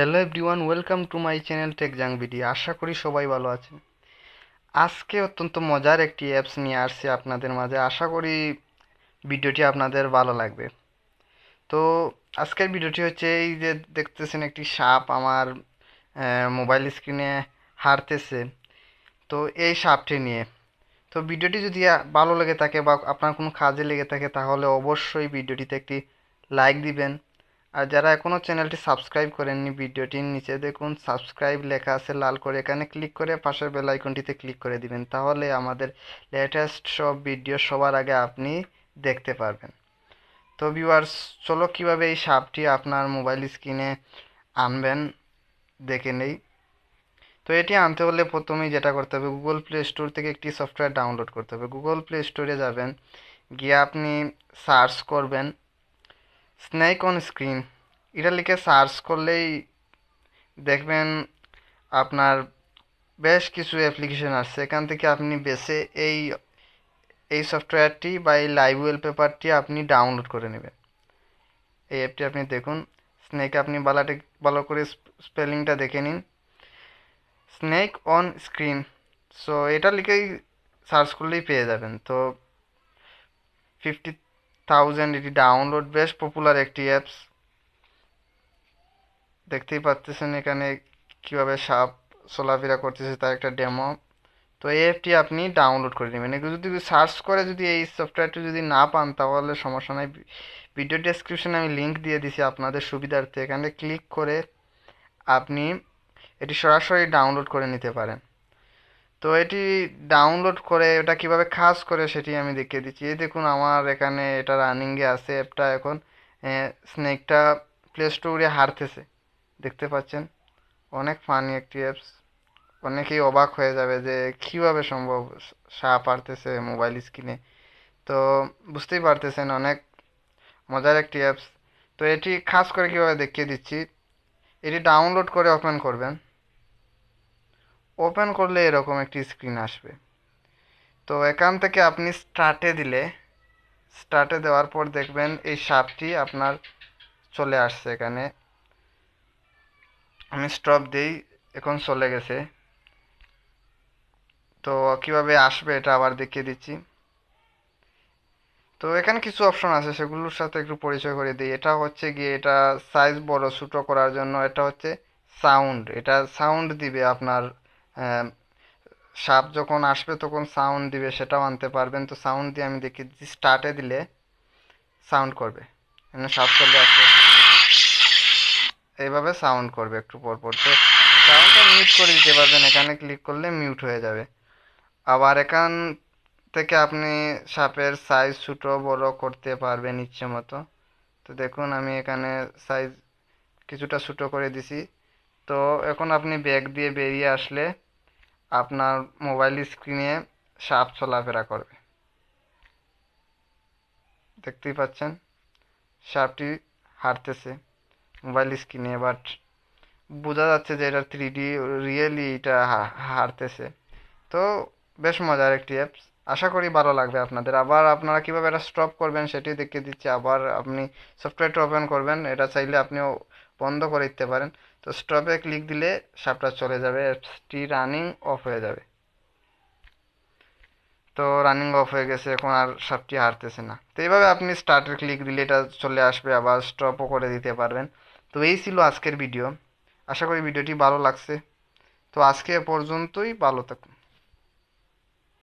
Hello everyone welcome to my channel tech Jang video আশা করি সবাই ভালো আছেন। আজকে অত্যন্ত মজার একটি অ্যাপস নিয়ে আসছি আপনাদের মাঝে। আশা করি ভিডিওটি আপনাদের ভালো লাগবে। তো আজকের ভিডিওটি হচ্ছে এই যে দেখতেছেন একটি সাপ আমার মোবাইল স্ক্রিনে হারতেছে। তো এই সাপটি নিয়ে। তো ভিডিওটি যদি ভালো লেগে থাকে বা আপনার কোনো কাজে লেগে থাকে তাহলে অবশ্যই ভিডিওটিতে একটি লাইক দিবেন। আর যারা এখনও চ্যানেলটি সাবস্ক্রাইব করেননি, ভিডিওটির নিচে দেখুন, সাবস্ক্রাইব লেখা আছে লাল করে, এখানে ক্লিক করে পাশের বেল আইকনটিতে ক্লিক করে দিবেন। তাহলে আমাদের লেটেস্ট সব ভিডিও সবার আগে আপনি দেখতে পারবেন। তো ভিউয়ার্স চলো কীভাবে এই সাপটি আপনার মোবাইল স্ক্রিনে আনবেন, দেখে নেই। তো এটি আনতে হলে প্রথমেই যেটা করতে হবে গুগল প্লে স্টোর থেকে একটি সফটওয়্যার ডাউনলোড করতে হবে। গুগল প্লে স্টোরে যাবেন, গিয়ে আপনি সার্চ করবেন। স্নেক অন স্ক্রিন এটা লিখে সার্চ করলেই দেখবেন আপনার বেশ কিছু অ্যাপ্লিকেশন আসছে। এখান থেকে আপনি বেছে এই এই সফটওয়্যারটি বা এই লাইভ পেপারটি আপনি ডাউনলোড করে নেবেন। এই অ্যাপটি আপনি দেখুন। স্নেক আপনি বালাটি ভালো করে স্পেলিংটা দেখে নিন। স্নেক অন স্ক্রিন সো এটা লিখেই সার্চ করলেই পেয়ে যাবেন। তো ফিফটি থাউজেন্ড এটি ডাউনলোড বেশ পপুলার একটি অ্যাপস দেখতেই পাচ্ছেন এখানে কীভাবে সাপ চলাফেরা করতেছে, তার একটা ডেমো তো এই অ্যাপটি আপনি ডাউনলোড করে নেবেন। এগুলো যদি সার্চ করে, যদি এই সফটওয়্যারটি যদি না পান, তাহলে সমস্যা নাই। ভিডিও ডেসক্রিপশনে আমি লিঙ্ক দিয়ে দিছি আপনাদের সুবিধার্থে। এখানে ক্লিক করে আপনি এটি সরাসরি ডাউনলোড করে নিতে পারেন। তো এটি ডাউনলোড করে ওটা কীভাবে কাজ করে সেটি আমি দেখিয়ে দিচ্ছি। এই দেখুন আমার এখানে এটা রানিংয়ে আছে অ্যাপটা এখন। স্নেকটা প্লে স্টোরে হারতেছে। দেখতে পাচ্ছেন? অনেক ফানি একটি অ্যাপস অনেকেই অবাক হয়ে যাবে যে কীভাবে সম্ভব সাপ হারতেছে মোবাইল স্ক্রিনে তো বুঝতেই পারতেছেন, অনেক মজার একটি অ্যাপস তো এটি খাস করে কীভাবে দেখিয়ে দিচ্ছি? এটি ডাউনলোড করে ওপেন করবেন। ওপেন করলে এরকম একটি স্ক্রিন আসবে। তো এখান থেকে আপনি স্টার্টে দিলে স্টার্টে দেওয়ার পর দেখবেন এই সাপটি আপনার চলে আসছে এখানে। আমি স্টপ দিই এখন চলে গেছে। তো কীভাবে আসবে এটা আবার দেখিয়ে দিচ্ছি। তো এখানে কিছু অপশন আছে, সেগুলোর সাথে একটু পরিচয় করে দিই। এটা হচ্ছে গিয়ে এটা সাইজ বড়, ছোটো করার জন্য এটা হচ্ছে সাউন্ড এটা সাউন্ড দিবে আপনার সাপ যখন আসবে তখন সাউন্ড দিবে, সেটাও আনতে পারবেন। তো সাউন্ড দিয়ে আমি দেখি স্টার্টে দিলে সাউন্ড করবে। এখানে সাপ চলে আসবে। এইভাবে সাউন্ড করবে একটু পর পর। তো সাউন্ডটা মিউট করে দিতে পারবেন। এখানে ক্লিক করলে মিউট হয়ে যাবে। আবার এখান থেকে আপনি সাপের সাইজ ছোটো, বড় করতে পারবেন ইচ্ছে মতো। তো দেখুন, আমি এখানে সাইজ কিছুটা ছোটো করে দিছি। তো এখন আপনি ব্যাগ দিয়ে বেরিয়ে আসলে আপনার মোবাইল স্ক্রিনে সাপ চলাফেরা করবে। দেখতেই পাচ্ছেন, সাপটি হাঁটতেছে মোবাইল স্ক্রিনে, বাট বোঝা যাচ্ছে যে এটা থ্রি ডি রিয়েলি এটা হারতেছে তো বেশ মজার একটি অ্যাপস আশা করি ভালো লাগবে আপনাদের। আবার আপনারা কীভাবে এটা স্টপ করবেন সেটি দেখিয়ে দিচ্ছি। আবার আপনি সফটওয়্যারটা ওপেন করবেন, এটা চাইলে আপনিও বন্ধ করে দিতে পারেন। তো স্টপে ক্লিক দিলে সাপটা চলে যাবে অ্যাপসটি রানিং অফ হয়ে যাবে। তো রানিং অফ হয়ে গেছে, এখন আর সাপটি হারতেছে না। তো এইভাবে আপনি স্টার্টের ক্লিক দিলে এটা চলে আসবে, আবার স্টপও করে দিতে পারবেন। তো এই ছিল আজকের ভিডিও আশা করি ভিডিওটি ভালো লাগছে। তো আজকে পর্যন্তই, ভালো থাকুন।